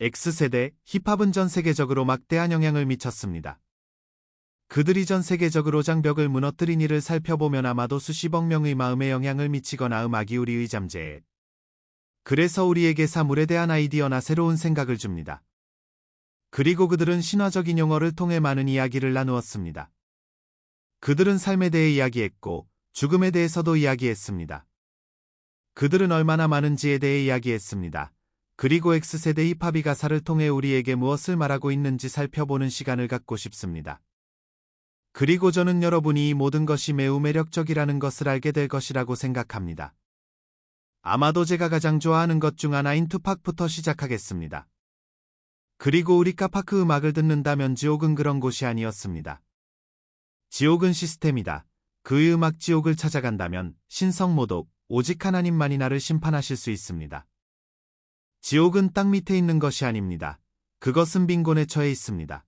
X세대 힙합은 전 세계적으로 막대한 영향을 미쳤습니다. 그들이 전 세계적으로 장벽을 무너뜨린 일을 살펴보면 아마도 수십억 명의 마음에 영향을 미치거나 음악이 우리의 잠재에 그래서 우리에게 사물에 대한 아이디어나 새로운 생각을 줍니다. 그리고 그들은 신화적인 용어를 통해 많은 이야기를 나누었습니다. 그들은 삶에 대해 이야기했고 죽음에 대해서도 이야기했습니다. 그들은 얼마나 많은지에 대해 이야기했습니다. 그리고 X세대 힙합이 가사를 통해 우리에게 무엇을 말하고 있는지 살펴보는 시간을 갖고 싶습니다. 그리고 저는 여러분이 이 모든 것이 매우 매력적이라는 것을 알게 될 것이라고 생각합니다. 아마도 제가 가장 좋아하는 것 중 하나인 투팍부터 시작하겠습니다. 그리고 우리 카파크 음악을 듣는다면 지옥은 그런 곳이 아니었습니다. 지옥은 시스템이다. 그의 음악 지옥을 찾아간다면 신성모독, 오직 하나님만이 나를 심판하실 수 있습니다. 지옥은 땅 밑에 있는 것이 아닙니다. 그것은 빈곤에 처해 있습니다.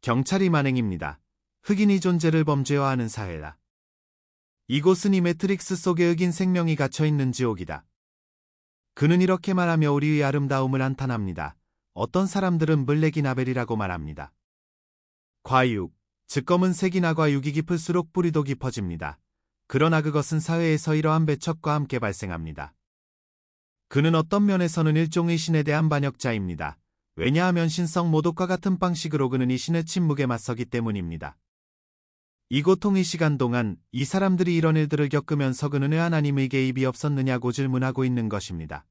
경찰이 만행입니다. 흑인이 존재를 범죄화하는 사회다. 이곳은 이 매트릭스 속에 흑인 생명이 갇혀 있는 지옥이다. 그는 이렇게 말하며 우리의 아름다움을 한탄합니다. 어떤 사람들은 블랙이 나벨이라고 말합니다. 과육, 즉 검은 색이나 과육이 깊을수록 뿌리도 깊어집니다. 그러나 그것은 사회에서 이러한 배척과 함께 발생합니다. 그는 어떤 면에서는 일종의 신에 대한 반역자입니다. 왜냐하면 신성 모독과 같은 방식으로 그는 이 신의 침묵에 맞서기 때문입니다. 이 고통의 시간 동안 이 사람들이 이런 일들을 겪으면서 그는 왜 하나님의 개입이 없었느냐고 질문하고 있는 것입니다.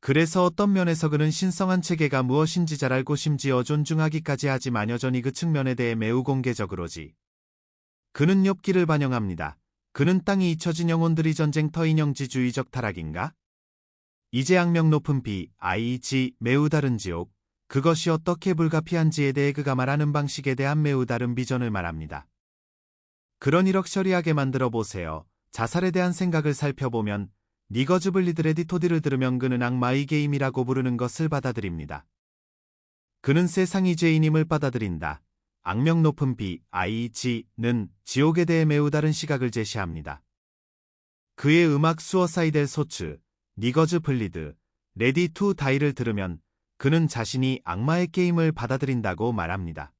그래서 어떤 면에서 그는 신성한 체계가 무엇인지 잘 알고 심지어 존중하기까지 하지만 여전히 그 측면에 대해 매우 공개적으로지. 그는 엽기를 반영합니다. 그는 땅이 잊혀진 영혼들이 전쟁터 인형지주의적 타락인가? 이제 악명 높은 비, 아이지, 매우 다른 지옥, 그것이 어떻게 불가피한지에 대해 그가 말하는 방식에 대한 매우 다른 비전을 말합니다. 그런 이럭셔리하게 만들어 보세요. 자살에 대한 생각을 살펴보면 니거즈 블리드 레디토디를 들으면 그는 악마의 게임이라고 부르는 것을 받아들입니다. 그는 세상이 죄인임을 받아들인다. 악명 높은 비, IG는 지옥에 대해 매우 다른 시각을 제시합니다. 그의 음악 수어사이델 소츠, 니거즈 블리드, 레디 투 다이를 들으면 그는 자신이 악마의 게임을 받아들인다고 말합니다.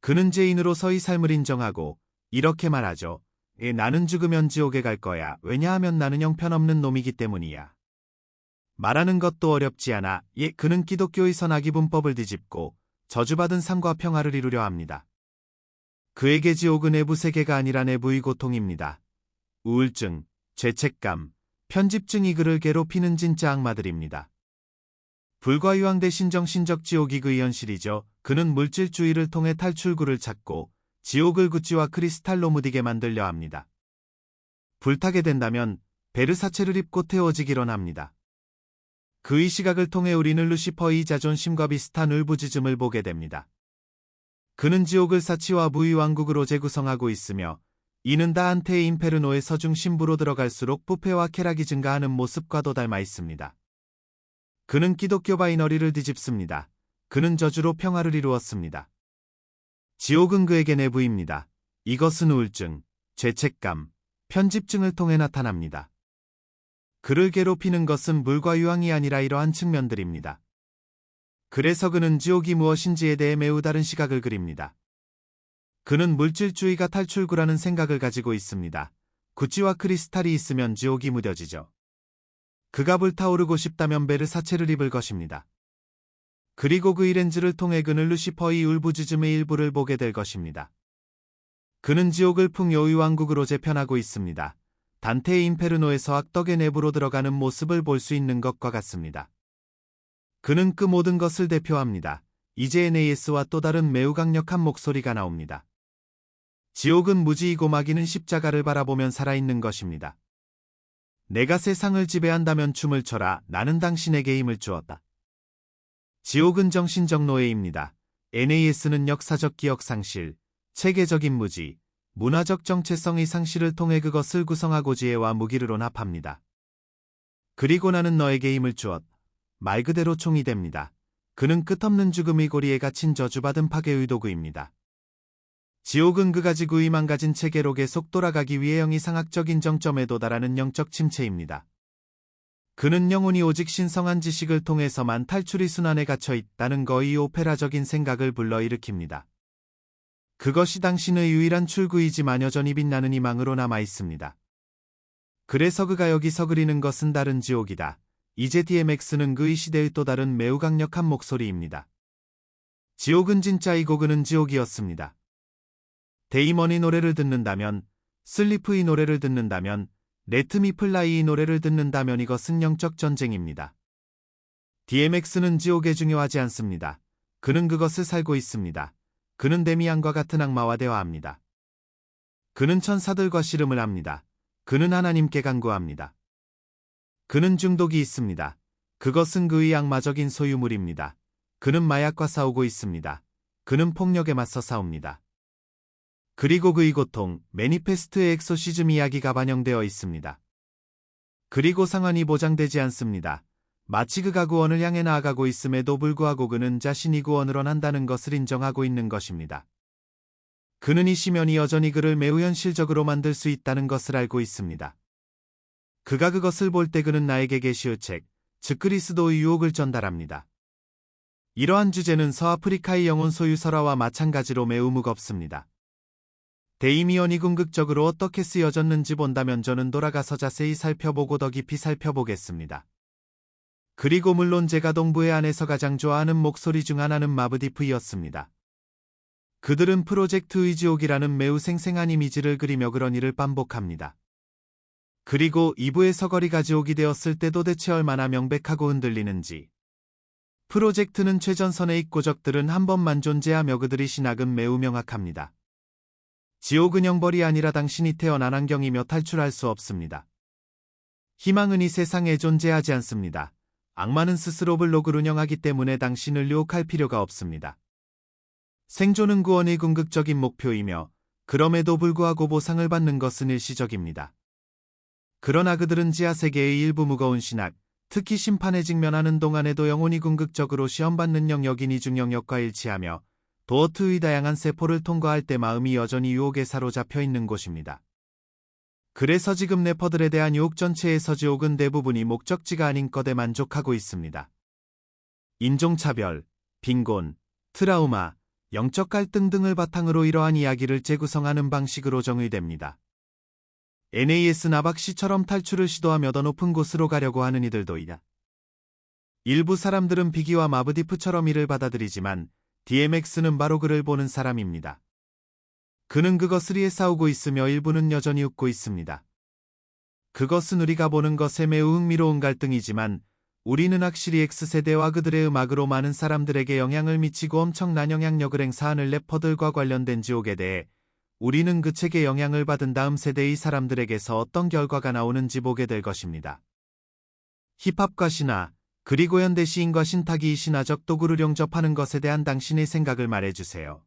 그는 죄인으로서의 삶을 인정하고 이렇게 말하죠. 예, 나는 죽으면 지옥에 갈 거야. 왜냐하면 나는 형편없는 놈이기 때문이야. 말하는 것도 어렵지 않아. 예, 그는 기독교의 선악이 분법을 뒤집고 저주받은 삶과 평화를 이루려 합니다. 그에게 지옥은 내부 세계가 아니라 내부의 고통입니다. 우울증, 죄책감, 편집증이 그를 괴롭히는 진짜 악마들입니다. 불과유황 대 신 정신적 지옥이 그의 현실이죠. 그는 물질주의를 통해 탈출구를 찾고 지옥을 구찌와 크리스탈로 무디게 만들려 합니다. 불타게 된다면 베르사체를 입고 태워지기론 합니다. 그의 시각을 통해 우리는 루시퍼의 자존심과 비슷한 울부짖음을 보게 됩니다. 그는 지옥을 사치와 무의 왕국으로 재구성하고 있으며 이는 다한테 인페르노의 서중 신부로 들어갈수록 부패와 쾌락이 증가하는 모습과도 닮아 있습니다. 그는 기독교 바이너리를 뒤집습니다. 그는 저주로 평화를 이루었습니다. 지옥은 그에게 내부입니다. 이것은 우울증, 죄책감, 편집증을 통해 나타납니다. 그를 괴롭히는 것은 물과 유황이 아니라 이러한 측면들입니다. 그래서 그는 지옥이 무엇인지에 대해 매우 다른 시각을 그립니다. 그는 물질주의가 탈출구라는 생각을 가지고 있습니다. 구찌와 크리스탈이 있으면 지옥이 무뎌지죠. 그가 불타오르고 싶다면 베르사체를 입을 것입니다. 그리고 그 이렌즈를 통해 그는 루시퍼의 울부짖음의 일부를 보게 될 것입니다. 그는 지옥을 풍요의 왕국으로 재편하고 있습니다. 단테의 인페르노에서 악덕의 내부로 들어가는 모습을 볼 수 있는 것과 같습니다. 그는 그 모든 것을 대표합니다. 이제 NAS와 또 다른 매우 강력한 목소리가 나옵니다. 지옥은 무지이고 마귀는 십자가를 바라보면 살아있는 것입니다. 내가 세상을 지배한다면 춤을 춰라. 나는 당신에게 힘을 주었다. 지옥은 정신적 노예입니다. NAS는 역사적 기억 상실, 체계적인 무지, 문화적 정체성의 상실을 통해 그것을 구성하고 지혜와 무기를 혼합합니다. 그리고 나는 너에게 힘을 주었. 말 그대로 총이 됩니다. 그는 끝없는 죽음의 고리에 갇힌 저주받은 파괴의 도구입니다. 지옥은 그가 지구의 망가진 체계로 계속 돌아가기 위해 영이 상학적인 정점에 도달하는 영적 침체입니다. 그는 영혼이 오직 신성한 지식을 통해서만 탈출이 순환에 갇혀 있다는 거의 오페라적인 생각을 불러일으킵니다. 그것이 당신의 유일한 출구이지만 여전히 빛나는 희망으로 남아 있습니다. 그래서 그가 여기서 그리는 것은 다른 지옥이다. 이제 DMX는 그의 시대의 또 다른 매우 강력한 목소리입니다. 지옥은 진짜이고 그는 지옥이었습니다. 데이먼이 노래를 듣는다면, 슬리프의 노래를 듣는다면, 레트미 플라이의 노래를 듣는다면 이것은 영적 전쟁입니다. DMX는 지옥에 중요하지 않습니다. 그는 그것을 살고 있습니다. 그는 데미안과 같은 악마와 대화합니다. 그는 천사들과 씨름을 합니다. 그는 하나님께 간구합니다. 그는 중독이 있습니다. 그것은 그의 악마적인 소유물입니다. 그는 마약과 싸우고 있습니다. 그는 폭력에 맞서 싸웁니다. 그리고 그의 고통, 매니페스트의 엑소시즘 이야기가 반영되어 있습니다. 그리고 상환이 보장되지 않습니다. 마치 그가 구원을 향해 나아가고 있음에도 불구하고 그는 자신이 구원을 원한다는 것을 인정하고 있는 것입니다. 그는 이 시면이 여전히 그를 매우 현실적으로 만들 수 있다는 것을 알고 있습니다. 그가 그것을 볼 때 그는 나에게 게시의 책, 즉 그리스도의 유혹을 전달합니다. 이러한 주제는 서아프리카의 영혼 소유 설화와 마찬가지로 매우 무겁습니다. 데이미언이 궁극적으로 어떻게 쓰여졌는지 본다면 저는 돌아가서 자세히 살펴보고 더 깊이 살펴보겠습니다. 그리고 물론 제가 동부의 안에서 가장 좋아하는 목소리 중 하나는 마브디프이었습니다. 그들은 프로젝트 의지옥이라는 매우 생생한 이미지를 그리며 그런 일을 반복합니다. 그리고 2부의 서거리가 지옥이 되었을 때 도대체 얼마나 명백하고 흔들리는지. 프로젝트는 최전선의 입고적들은 한 번만 존재하며 그들의 신학은 매우 명확합니다. 지옥은 영벌이 아니라 당신이 태어난 환경이며 탈출할 수 없습니다. 희망은 이 세상에 존재하지 않습니다. 악마는 스스로 블록을 운영하기 때문에 당신을 유혹할 필요가 없습니다. 생존은 구원의 궁극적인 목표이며 그럼에도 불구하고 보상을 받는 것은 일시적입니다. 그러나 그들은 지하세계의 일부 무거운 신학, 특히 심판에 직면하는 동안에도 영혼이 궁극적으로 시험받는 영역인 이중 영역과 일치하며 도어트의 다양한 세포를 통과할 때 마음이 여전히 유혹에 사로잡혀 있는 곳입니다. 그래서 지금 래퍼들에 대한 유혹 전체에서 지옥은 대부분이 목적지가 아닌 것에 만족하고 있습니다. 인종차별, 빈곤, 트라우마, 영적 갈등 등을 바탕으로 이러한 이야기를 재구성하는 방식으로 정의됩니다. NAS 나박시처럼 탈출을 시도하며 더 높은 곳으로 가려고 하는 이들도 있다. 일부 사람들은 비기와 마브디프처럼 이를 받아들이지만 DMX는 바로 그를 보는 사람입니다. 그는 위해 싸우고 있으며 일부는 여전히 웃고 있습니다. 그것은 우리가 보는 것에 매우 흥미로운 갈등이지만 우리는 확실히 X세대와 그들의 음악으로 많은 사람들에게 영향을 미치고 엄청난 영향력을 행사하는 래퍼들과 관련된 지옥에 대해 우리는 그 책에 영향을 받은 다음 세대의 사람들에게서 어떤 결과가 나오는지 보게 될 것입니다. 힙합과 신화, 그리고 현대 시인과 신탁이 신화적 도구를 용접하는 것에 대한 당신의 생각을 말해주세요.